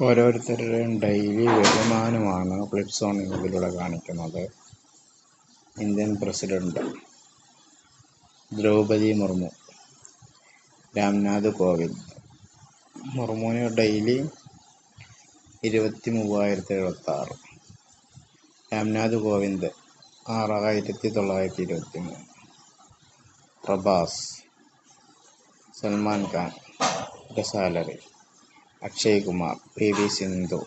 ഓരോരുത്തരുടെയും ഡെയിലി വരുമാനമാണ് ഫ്ലിപ്സോൺ ഇതിലൂടെ കാണിക്കുന്നത്. Indian president Droupadi Murmu Ramnath Kovind. മുർമുവിന് daily ഇരുപത്തി മൂവായിരത്തി എഴുപത്തി ആറ് രാംനാഥ് കോവിന്ദ് ആറായിരത്തി തൊള്ളായിരത്തി ഇരുപത്തി മൂന്ന് Prabhas Salman Khan salary Akshay Kumar P V Sindhu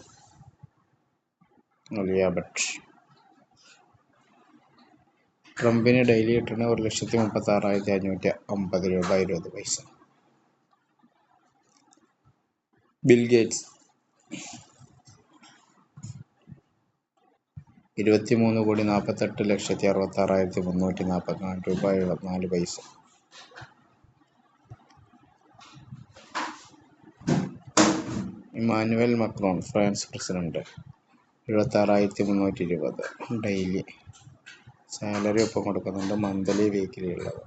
Alia Bhatt. ട്രംപിന് ഡെയിലി കിട്ടുന്ന ഒരു ലക്ഷത്തി മുപ്പത്തി ആറായിരത്തി അഞ്ഞൂറ്റി അമ്പത് രൂപ ഇരുപത് പൈസ. Bill Gates. ഇരുപത്തിമൂന്ന് കോടി നാൽപ്പത്തെട്ട് ലക്ഷത്തി അറുപത്തി ആറായിരത്തി മുന്നൂറ്റി നാൽപ്പത്തിനാല് രൂപ എഴുപത്തിനാല് പൈസ. Emmanuel Macron France president. എഴുപത്താറായിരത്തി മുന്നൂറ്റി ഇരുപത് ഡെയിലി. സാലറി ഒപ്പം കൊടുക്കുന്നുണ്ട്. മന്ത്ലി വീക്കിലി ഉള്ളത്.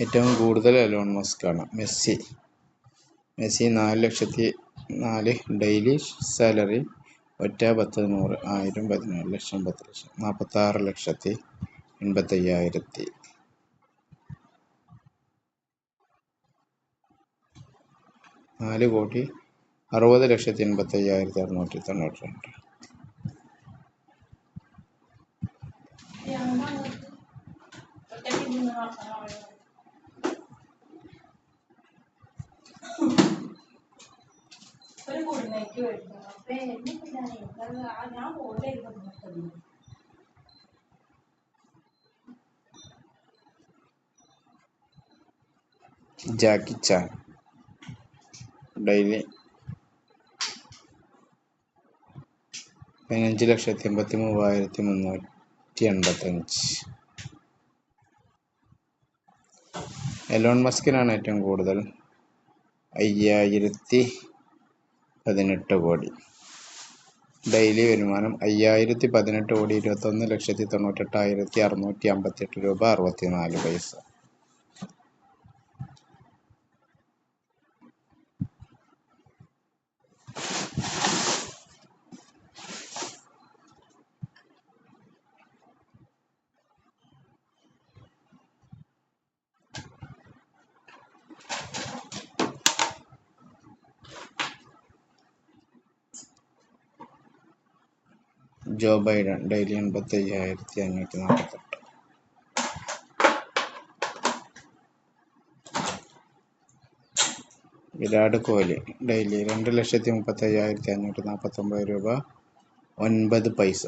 ഏറ്റവും കൂടുതൽ അലോൺ മസ്ക് ആണ് മെസ്സി. മെസ്സി നാല് ലക്ഷത്തി നാല്. ഡെയിലി സാലറി ഒറ്റ പത്ത് നൂറ് ആയിരം പതിനാല് ലക്ഷം പത്ത് ലക്ഷം. നാൽപ്പത്താറ് ലക്ഷത്തി എൺപത്തയ്യായിരത്തി നാല് കോടി അറുപത് ലക്ഷത്തി എൺപത്തി അയ്യായിരത്തി അറുന്നൂറ്റി തൊണ്ണൂറ്റി രണ്ട്. ജാക്കി ചാൻ. ഡെയിലി പതിനഞ്ച് ലക്ഷത്തി എൺപത്തി മൂവായിരത്തി മുന്നൂറ്റി എൺപത്തഞ്ച്. എലോൺ മസ്കിനാണ് ഏറ്റവും കൂടുതൽ അയ്യായിരത്തി പതിനെട്ട് കോടി. ഡെയിലി വരുമാനം അയ്യായിരത്തി പതിനെട്ട് കോടി ഇരുപത്തൊന്ന് ലക്ഷത്തി തൊണ്ണൂറ്റെട്ടായിരത്തി അറുന്നൂറ്റി അമ്പത്തെട്ട് രൂപ അറുപത്തിനാല് പൈസ. ജോ ബൈഡൻ ഡെയിലി എൺപത്തി അയ്യായിരത്തി അഞ്ഞൂറ്റി നാൽപ്പത്തെട്ട്. വിരാട് കോഹ്ലി ഡെയിലി രണ്ട് ലക്ഷത്തി മുപ്പത്തി അയ്യായിരത്തി അഞ്ഞൂറ്റി നാൽപ്പത്തൊമ്പത് രൂപ ഒൻപത് പൈസ.